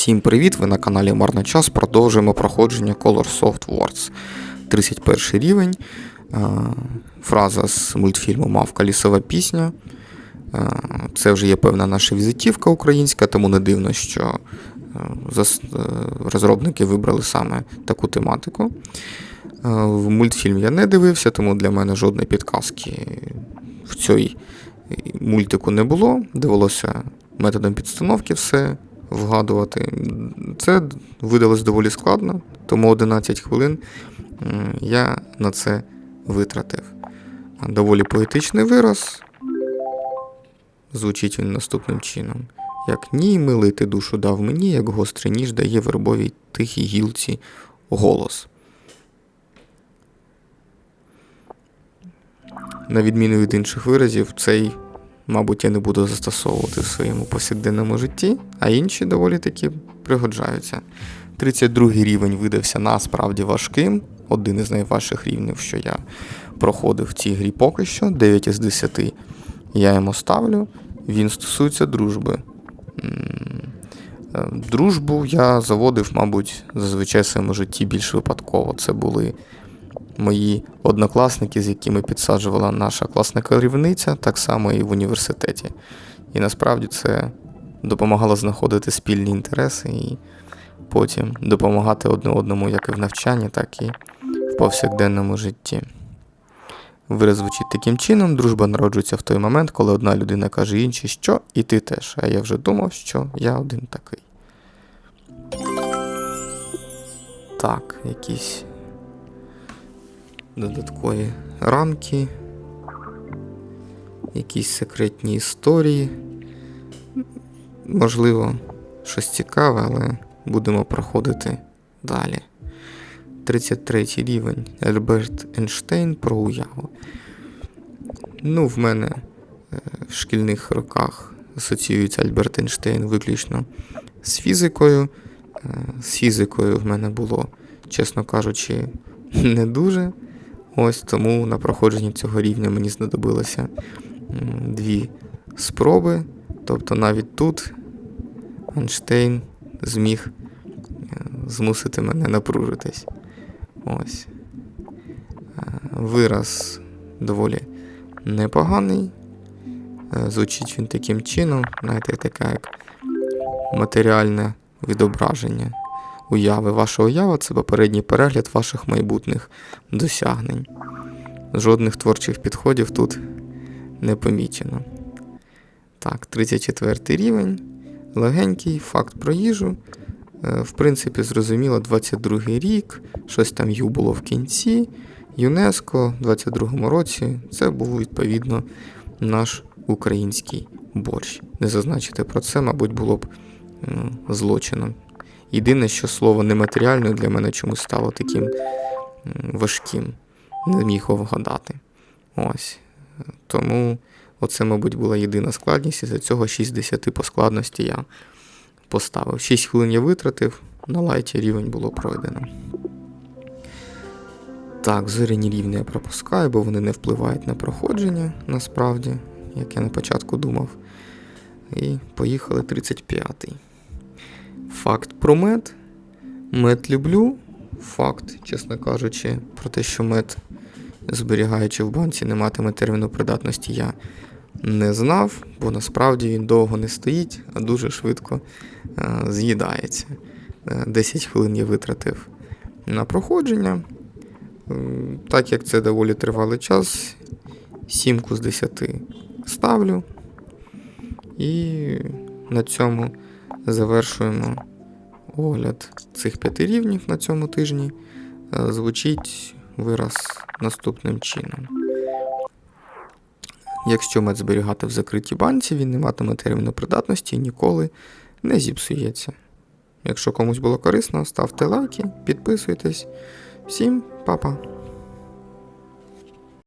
Всім привіт! Ви на каналі Марна Час. Продовжуємо проходження Color Soft Wars. 31 рівень. Е, Фраза з мультфільму Мавка лісова пісня. Е, Це вже є певна наша візитівка українська, тому не дивно, що е, розробники вибрали саме таку тематику. В мультфільм я не дивився, тому для мене жодної підказки в цій мультику не було. Довелося методом підстановки все вгадувати. Це видалось доволі складно, тому 11 хвилин я на це витратив. Доволі поетичний вираз. Звучить він наступним чином. Як ні, милий ти душу дав мені, як гострий ніж дає вербовій тихій гілці голос. На відміну від інших виразів, цей, мабуть, я не буду застосовувати в своєму повсякденному житті, а інші доволі таки пригоджаються. 32 рівень видався насправді важким, один із найважчих рівнів, що я проходив в цій грі поки що, 9 із 10 я йому ставлю. Він стосується дружби. Е, Дружбу я заводив, мабуть, зазвичай в своєму житті більш випадково. Це були мої однокласники, з якими підсаджувала наша класна керівниця, так само і в університеті. І насправді це допомагало знаходити спільні інтереси і потім допомагати одне одному як і в навчанні, так і в повсякденному житті. Вираз звучить таким чином: дружба народжується в той момент, коли одна людина каже іншій, що і ти теж. А я вже думав, що я один такий. Так, якісь додаткові рамки, якісь секретні історії. Можливо, щось цікаве, але будемо проходити далі. 33 рівень Альберт Ейнштейн про уяву. Ну, в мене е, в шкільних роках асоціюється Альберт Ейнштейн виключно з фізикою. Е, З фізикою в мене було, чесно кажучи, не дуже. Ось тому на проходженні цього рівня мені знадобилося дві спроби. Тобто навіть тут Ейнштейн зміг е, змусити мене напружитись. Ось. Е, Вираз доволі непоганий. Е, Звучить він таким чином, знаєте, таке як матеріальне відображення уяви. Ваша уява це попередній перегляд ваших майбутніх досягнень. Жодних творчих підходів тут не помічено. Так, 34 рівень. Легенький факт про їжу. Е, В принципі, зрозуміло, 22 рік, щось там ю було в кінці. ЮНЕСКО в 22-му році це був відповідно наш український борщ. Не зазначити про це, мабуть, було б злочином. Єдине, що слово нематеріальне для мене чомусь стало таким важким, не міг його вгадати. Ось. Тому оце, мабуть, була єдина складність, і за цього 6 з 10 по складності я поставив. 6 хвилин я витратив, на лайті рівень було пройдено. Так, зоряні рівні я пропускаю, бо вони не впливають на проходження, насправді, як я на початку думав. І поїхали 35-й. Факт про мед. Мед люблю. Факт, чесно кажучи, про те, що мед, зберігаючи в банці, не матиме терміну придатності, я не знав, бо насправді він довго не стоїть, а дуже швидко е, з'їдається. Е, 10 хвилин я витратив на проходження. Е, Так як це доволі тривалий час, сімку з 10 ставлю. І на цьому завершуємо огляд цих п'яти рівнів на цьому тижні. Е, Звучить вираз наступним чином. Якщо мед зберігати в закритій банці, він не матиме терміну придатності і ніколи не зіпсується. Якщо комусь було корисно, ставте лайки, підписуйтесь. Всім па-па!